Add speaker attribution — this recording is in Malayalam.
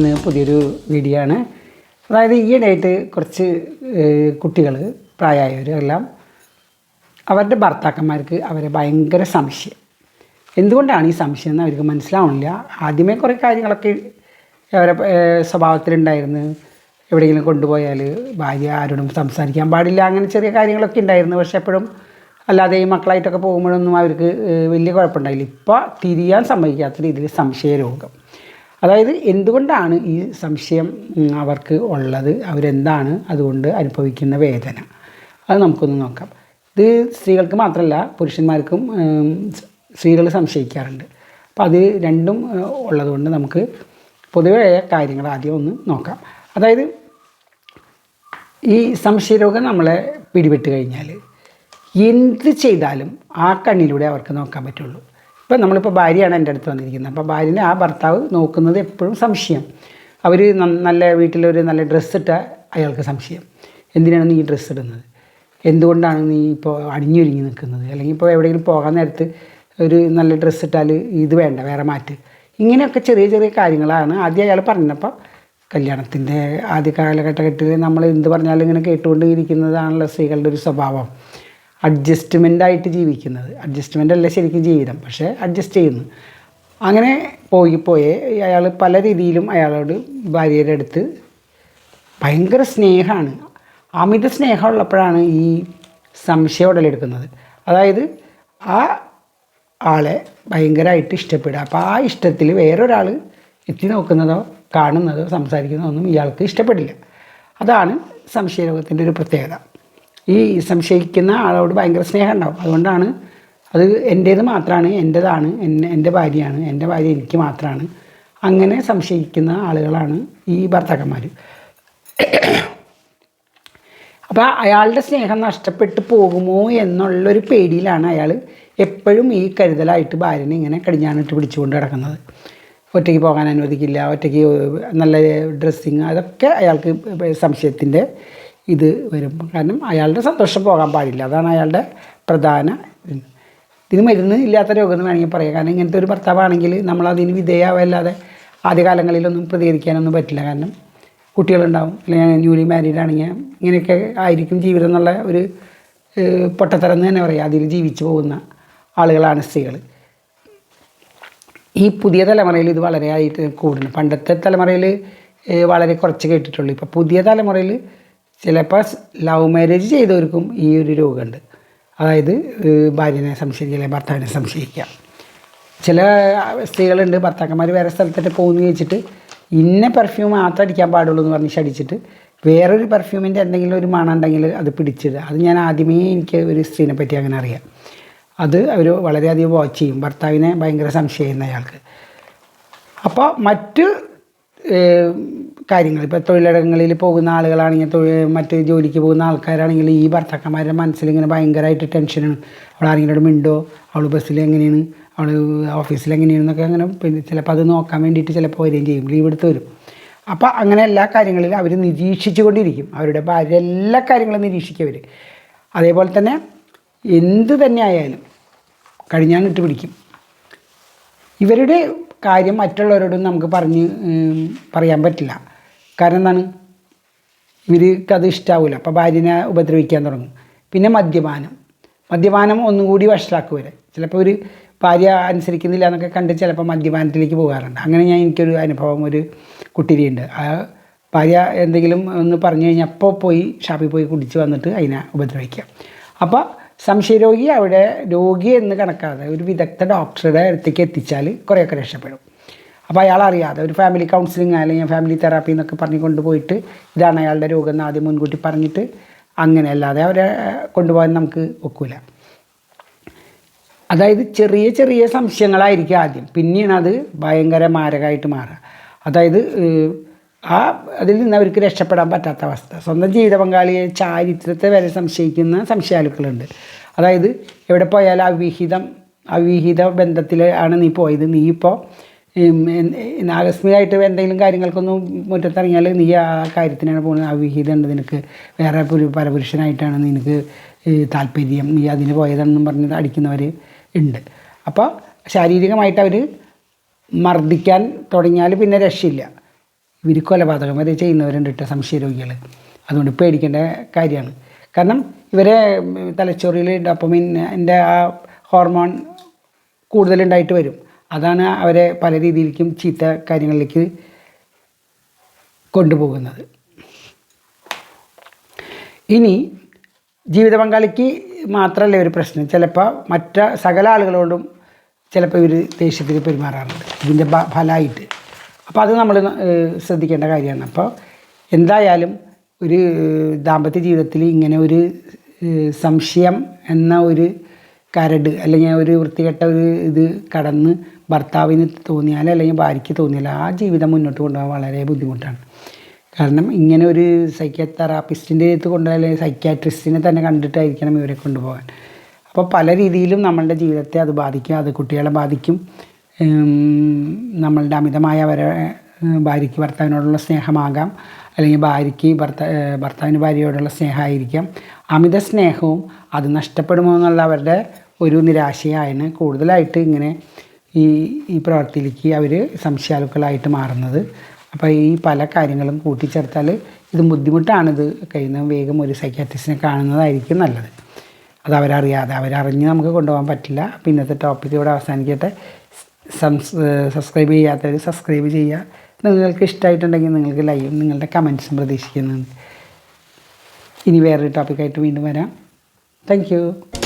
Speaker 1: ഇന്ന് പുതിയൊരു വീഡിയോ ആണ് അതായത് ഈയിടെയായിട്ട് കുറച്ച് കുട്ടികൾ പ്രായമായവരെല്ലാം അവരുടെ ഭർത്താക്കന്മാർക്ക് അവരെ ഭയങ്കര സംശയം. എന്തുകൊണ്ടാണ് ഈ സംശയം എന്ന് അവർക്ക് മനസ്സിലാവണില്ല. ആദ്യമേ കുറേ കാര്യങ്ങളൊക്കെ അവരെ സ്വഭാവത്തിലുണ്ടായിരുന്നു. എവിടെയെങ്കിലും കൊണ്ടുപോയാൽ ഭാര്യ ആരോടും സംസാരിക്കാൻ പാടില്ല അങ്ങനെ ചെറിയ കാര്യങ്ങളൊക്കെ ഉണ്ടായിരുന്നു. പക്ഷെ എപ്പോഴും അല്ലാതെ ഈ മക്കളായിട്ടൊക്കെ പോകുമ്പോഴൊന്നും അവർക്ക് വലിയ കുഴപ്പമുണ്ടായില്ല. ഇപ്പോൾ തിരിയാൻ സമ്മതിക്കാത്ത രീതിയിൽ സംശയരോഗം. അതായത് എന്തുകൊണ്ടാണ് ഈ സംശയം അവർക്ക് ഉള്ളത്? അവരെന്താണ് അതുകൊണ്ട് അനുഭവിക്കുന്ന വേദന? അത് നമുക്കൊന്ന് നോക്കാം. ഇത് സ്ത്രീകൾക്ക് മാത്രമല്ല പുരുഷന്മാർക്കും സ്ത്രീകൾ സംശയിക്കാറുണ്ട്. അപ്പോൾ അത് രണ്ടും ഉള്ളതുകൊണ്ട് നമുക്ക് പൊതുവേ കാര്യങ്ങൾ ആദ്യം ഒന്ന് നോക്കാം. അതായത് ഈ സംശയരോഗം നമ്മളെ പിടിപെട്ട് കഴിഞ്ഞാൽ എന്ത് ചെയ്താലും ആ കണ്ണിലൂടെ അവർക്ക് നോക്കാൻ പറ്റുള്ളൂ. ഇപ്പം നമ്മളിപ്പോൾ ഭാര്യയാണ് എന്റെ അടുത്ത് വന്നിരിക്കുന്നത്. അപ്പോൾ ഭാര്യനെ ആ ഭർത്താവ് നോക്കുന്നത് എപ്പോഴും സംശയം. അവർ നല്ല വീട്ടിലൊരു നല്ല ഡ്രസ്സ് ഇട്ട അയാൾക്ക് സംശയം. എന്തിനാണ് നീ ഡ്രസ്സ് ഇടുന്നത്? എന്തുകൊണ്ടാണ് നീ ഇപ്പോൾ അണിഞ്ഞൊരുങ്ങി നിൽക്കുന്നത്? അല്ലെങ്കിൽ ഇപ്പോൾ എവിടെയെങ്കിലും പോകാൻ നേരത്ത് ഒരു നല്ല ഡ്രസ്സ് ഇട്ടാൽ ഇത് വേണ്ട വേറെ മാറ്റ്. ഇങ്ങനെയൊക്കെ ചെറിയ ചെറിയ കാര്യങ്ങളാണ് ആദ്യം അയാൾ പറഞ്ഞപ്പോൾ കല്യാണത്തിന്റെ ആദ്യ കാലഘട്ടത്തിൽ നമ്മൾ എന്ത് പറഞ്ഞാലും ഇങ്ങനെ കേട്ടുകൊണ്ട് ഇരിക്കുന്നതാണല്ലോ സ്ത്രീകളുടെ ഒരു സ്വഭാവം. അഡ്ജസ്റ്റ്മെന്റ് ആയിട്ട് ജീവിക്കുന്നത്. അഡ്ജസ്റ്റ്മെന്റ് അല്ല ശരിക്കും ജീവിതം പക്ഷേ അഡ്ജസ്റ്റ് ചെയ്യുന്നു. അങ്ങനെ പോയി പോയേ അയാൾ പല രീതിയിലും അയാളോട് ഭാര്യയുടെ അടുത്ത് ഭയങ്കര സ്നേഹമാണ്. അമിത സ്നേഹമുള്ളപ്പോഴാണ് ഈ സംശയം ഉടലെടുക്കുന്നത്. അതായത് ആ ആളെ ഭയങ്കരമായിട്ട് ഇഷ്ടപ്പെടുക. അപ്പോൾ ആ ഇഷ്ടത്തിൽ വേറൊരാൾ എത്തി നോക്കുന്നതോ കാണുന്നതോ സംസാരിക്കുന്നതോ ഒന്നും ഇയാൾക്ക് ഇഷ്ടപ്പെടില്ല. അതാണ് സംശയരോഗത്തിന്റെ ഒരു പ്രത്യേകത. ഈ സംശയിക്കുന്ന ആളോട് ഭയങ്കര സ്നേഹം ഉണ്ടാവും അതുകൊണ്ടാണ് അത് എന്റേത് മാത്രമാണ് എന്റേതാണ് എന്നെ എന്റെ ഭാര്യയാണ് എന്റെ ഭാര്യ എനിക്ക് മാത്രമാണ് അങ്ങനെ സംശയിക്കുന്ന ആളുകളാണ് ഈ ഭർത്താക്കന്മാർ അപ്പോൾ അയാളുടെ സ്നേഹം നഷ്ടപ്പെട്ടു പോകുമോ എന്നുള്ളൊരു പേടിയിലാണ് അയാൾ എപ്പോഴും ഈ കരുതലായിട്ട് ഭാര്യനെ ഇങ്ങനെ കടിഞ്ഞാണിട്ട് പിടിച്ചുകൊണ്ട് കിടക്കുന്നത് ഒറ്റയ്ക്ക് പോകാൻ അനുവദിക്കില്ല ഒറ്റയ്ക്ക് നല്ല ഡ്രസ്സിങ് അതൊക്കെ അയാൾക്ക് സംശയത്തിന്റെ ഇത് വരും. കാരണം അയാളുടെ സന്തോഷം പോകാൻ പാടില്ല. അതാണ് അയാളുടെ പ്രധാന ഇത്. ഇതിന് മരുന്ന് ഇല്ലാത്ത രോഗം എന്ന് വേണമെങ്കിൽ പറയാം. കാരണം ഇങ്ങനത്തെ ഒരു ഭർത്താവാണെങ്കിൽ നമ്മളതിന് വിധേയമാവല്ലാതെ ആദ്യകാലങ്ങളിലൊന്നും പ്രതികരിക്കാനൊന്നും പറ്റില്ല. കാരണം കുട്ടികളുണ്ടാവും. അല്ലെങ്കിൽ ന്യൂലി മാരീഡ് ആണെങ്കിൽ ഇങ്ങനെയൊക്കെ ആയിരിക്കും ജീവിതം എന്നുള്ള ഒരു പൊട്ടത്തരം എന്ന് തന്നെ പറയാം. അതിൽ ജീവിച്ചു പോകുന്ന ആളുകളാണ് സ്ത്രീകൾ. ഈ പുതിയ തലമുറയിൽ ഇത് വളരെ ആയിട്ട് കൂടുന്നു. പണ്ടത്തെ തലമുറയിൽ വളരെ കുറച്ച് കേട്ടിട്ടുള്ളൂ. ഇപ്പോൾ പുതിയ തലമുറയിൽ ചിലപ്പോൾ ലവ് മാരേജ് ചെയ്തവർക്കും ഈ ഒരു രോഗമുണ്ട്. അതായത് ഭാര്യനെ സംശയിക്കുക അല്ലെങ്കിൽ ഭർത്താവിനെ സംശയിക്കുക. ചില സ്ത്രീകളുണ്ട് ഭർത്താക്കന്മാർ വേറെ സ്ഥലത്തിട്ട് പോകുന്നു ചോദിച്ചിട്ട് ഇന്ന പെർഫ്യൂം മാത്രം അടിക്കാൻ പാടുള്ളൂ എന്ന് പറഞ്ഞ് ശടിച്ചിട്ട് വേറൊരു പെർഫ്യൂമിന്റെ എന്തെങ്കിലും ഒരു മണം ഉണ്ടെങ്കിൽ അത് പിടിച്ചിടുക. അത് ഞാൻ ആദ്യമേ എനിക്ക് ഒരു സ്ത്രീനെ പറ്റി അങ്ങനെ അറിയാം. അത് അവർ വളരെയധികം വാച്ച് ചെയ്യും. ഭർത്താവിനെ ഭയങ്കര സംശയം അയാൾക്ക്. അപ്പോൾ മറ്റ് കാര്യങ്ങൾ. ഇപ്പോൾ തൊഴിലിടങ്ങളിൽ പോകുന്ന ആളുകളാണെങ്കിൽ തൊഴിൽ മറ്റ് ജോലിക്ക് പോകുന്ന ആൾക്കാരാണെങ്കിൽ ഈ ഭർത്താക്കന്മാരുടെ മനസ്സിൽ ഇങ്ങനെ ഭയങ്കരമായിട്ട് ടെൻഷനാണ് അവൾ ആരെങ്കിലും മിണ്ടോ? അവൾ ബസ്സിൽ എങ്ങനെയാണ്? അവൾ ഓഫീസിൽ എങ്ങനെയാണെന്നൊക്കെ അങ്ങനെ പിന്നെ ചിലപ്പോൾ അത് നോക്കാൻ വേണ്ടിയിട്ട് ചിലപ്പോൾ വരികയും ചെയ്യും. ലീവ് എടുത്ത് വരും. അപ്പോൾ അങ്ങനെ എല്ലാ കാര്യങ്ങളിലും അവർ നിരീക്ഷിച്ചു കൊണ്ടിരിക്കും അവരുടെ ഭാര്യ എല്ലാ കാര്യങ്ങളും നിരീക്ഷിക്കും അവർ. അതേപോലെ തന്നെ എന്ത് തന്നെ ആയാലും കഴിഞ്ഞാൽ ഇട്ട് പിടിക്കും. ഇവരുടെ കാര്യം മറ്റുള്ളവരോടും നമുക്ക് പറഞ്ഞ് പറയാൻ പറ്റില്ല. കാരണം എന്താണ്? ഇവർക്ക് അത് ഇഷ്ടാവില്ല അപ്പോൾ ഭാര്യനെ ഉപദ്രവിക്കാൻ തുടങ്ങും. പിന്നെ മദ്യപാനം. മദ്യപാനം ഒന്നും കൂടി വഷളാക്കും വരെ ചിലപ്പോൾ ഒരു ഭാര്യ അനുസരിക്കുന്നില്ല എന്നൊക്കെ കണ്ട് ചിലപ്പോൾ മദ്യപാനത്തിലേക്ക് പോകാറുണ്ട്. അങ്ങനെ ഞാൻ എനിക്കൊരു അനുഭവം ഒരു കുട്ടിരിയുണ്ട്. ആ ഭാര്യ എന്തെങ്കിലും ഒന്ന് പറഞ്ഞു കഴിഞ്ഞാൽ അപ്പോൾ പോയി ഷാപ്പിൽ പോയി കുടിച്ച് വന്നിട്ട് അതിനെ ഉപദ്രവിക്കുക. അപ്പോൾ സംശയരോഗി അവിടെ രോഗി എന്ന് കണക്കാതെ ഒരു വിദഗ്ധ ഡോക്ടറുടെ അടുത്തേക്ക് എത്തിച്ചാൽ കുറേയൊക്കെ രക്ഷപ്പെടും. അപ്പോൾ അയാൾ അറിയാതെ ഒരു ഫാമിലി കൗൺസിലിംഗ് അല്ലെങ്കിൽ ഫാമിലി തെറാപ്പി എന്നൊക്കെ പറഞ്ഞ് കൊണ്ടുപോയിട്ട് ഇതാണ് അയാളുടെ രോഗം എന്ന് ആദ്യം മുൻകൂട്ടി പറഞ്ഞിട്ട് അങ്ങനെ അല്ലാതെ അവരെ കൊണ്ടുപോകാൻ നമുക്ക് ഒക്കില്ല അതായത് ചെറിയ ചെറിയ സംശയങ്ങളായിരിക്കും ആദ്യം. പിന്നെയാണ് അത് ഭയങ്കര മാരകമായിട്ട് മാറുക. അതായത് ആ അതിൽ നിന്ന് അവർക്ക് രക്ഷപ്പെടാൻ പറ്റാത്ത അവസ്ഥ. സ്വന്തം ജീവിത പങ്കാളിയെ ചാരിത്രത്തെ വരെ സംശയിക്കുന്ന സംശയാലുക്കളുണ്ട്. അതായത് എവിടെ പോയാലും അവിഹിതം അവിഹിത ബന്ധത്തിൽ ആണ് നീ പോയത്. നീ ഇപ്പോൾ ആകസ്മികമായിട്ട് എന്തെങ്കിലും കാര്യങ്ങൾക്കൊന്നും മുറ്റത്തിറങ്ങിയാൽ നീ ആ കാര്യത്തിനാണ് പോകുന്നത്. അവിഹിതം ഉണ്ട് നിനക്ക്. വേറെ ഒരു പരപുരുഷനായിട്ടാണ് നിനക്ക് താല്പര്യം. നീ അതിന് പോയതാണെന്നും പറഞ്ഞ് അടിക്കുന്നവർ ഉണ്ട്. അപ്പോൾ ശാരീരികമായിട്ട് അവർ മർദ്ദിക്കാൻ തുടങ്ങിയാൽ പിന്നെ രക്ഷയില്ല. ഇവർ കൊലപാതകം വരെ ചെയ്യുന്നവരുണ്ട് കേട്ടോ സംശയരോഗികൾ അതുകൊണ്ട് പേടിക്കേണ്ട കാര്യമാണ്. കാരണം ഇവരെ തലച്ചോറിൽ ഡോപ്പമിൻ എന്റെ ആ ഹോർമോൺ കൂടുതലുണ്ടായിട്ട് വരും. അതാണ് അവരെ പല രീതിയിലേക്കും ചീത്ത കാര്യങ്ങളിലേക്ക് കൊണ്ടുപോകുന്നത്. ഇനി ജീവിത പങ്കാളിക്ക് മാത്രമല്ല ഒരു പ്രശ്നം. ചിലപ്പോൾ മറ്റ സകല ആളുകളോടും ചിലപ്പോൾ ഇവർ ദേഷ്യത്തിൽ പെരുമാറാറുണ്ട്. ഇതിന്റെ ഫലമായിട്ട് അപ്പോൾ അത് നമ്മൾ ശ്രദ്ധിക്കേണ്ട കാര്യമാണ്. അപ്പോൾ എന്തായാലും ഒരു ദാമ്പത്യ ജീവിതത്തിൽ ഇങ്ങനെ ഒരു സംശയം എന്ന ഒരു കരട് അല്ലെങ്കിൽ ഒരു വൃത്തികെട്ട ഒരു ഇത് കടന്ന് ഭർത്താവിന് തോന്നിയാൽ അല്ലെങ്കിൽ ഭാര്യയ്ക്ക് തോന്നിയാൽ ആ ജീവിതം മുന്നോട്ട് കൊണ്ടുപോകാൻ വളരെ ബുദ്ധിമുട്ടാണ്. കാരണം ഇങ്ങനെ ഒരു സൈക്യ തെറാപ്പിസ്റ്റിന്റെ അടുത്ത് കൊണ്ടുപോയാൽ സൈക്യാട്രിസ്റ്റിനെ തന്നെ കണ്ടിട്ടായിരിക്കണം ഇവരെ കൊണ്ടുപോകാൻ. അപ്പോൾ പല രീതിയിലും നമ്മളുടെ ജീവിതത്തെ അത് ബാധിക്കും അത് കുട്ടികളെ ബാധിക്കും. നമ്മളുടെ അമിതമായ അവരെ ഭാര്യയ്ക്ക് ഭർത്താവിനോടുള്ള സ്നേഹമാകാം. അല്ലെങ്കിൽ ഭാര്യയ്ക്ക് ഭർത്താ ഭർത്താവിന് ഭാര്യയോടുള്ള സ്നേഹമായിരിക്കാം. അമിത സ്നേഹവും അത് നഷ്ടപ്പെടുമോ എന്നുള്ള അവരുടെ ഒരു നിരാശയാണ് കൂടുതലായിട്ട് ഇങ്ങനെ ഈ ഈ പ്രവൃത്തിയിലേക്ക് അവർ സംശയാലുക്കളായിട്ട് മാറുന്നത്. അപ്പോൾ ഈ പല കാര്യങ്ങളും കൂട്ടിച്ചേർത്താൽ ഇത് ബുദ്ധിമുട്ടാണിത് കഴിയുന്ന വേഗം ഒരു സൈക്കാട്രിസ്റ്റിനെ കാണുന്നതായിരിക്കും നല്ലത്. അത് അവരറിയാതെ അവരറിഞ്ഞ് നമുക്ക് കൊണ്ടുപോകാൻ പറ്റില്ല. അപ്പോൾ ഇന്നത്തെ ടോപ്പിക് ഇവിടെ അവസാനിക്കട്ടെ. സബ്സ്ക്രൈബ് ചെയ്യാത്തവർ സബ്സ്ക്രൈബ് ചെയ്യുക. നിങ്ങൾക്ക് ഇഷ്ടമായിട്ടുണ്ടെങ്കിൽ നിങ്ങൾക്ക് ലൈവും നിങ്ങളുടെ കമൻസും പ്രതീക്ഷിക്കുന്നുണ്ട്. ഇനി വേറൊരു ടോപ്പിക്കായിട്ട് വീണ്ടും വരാം. താങ്ക്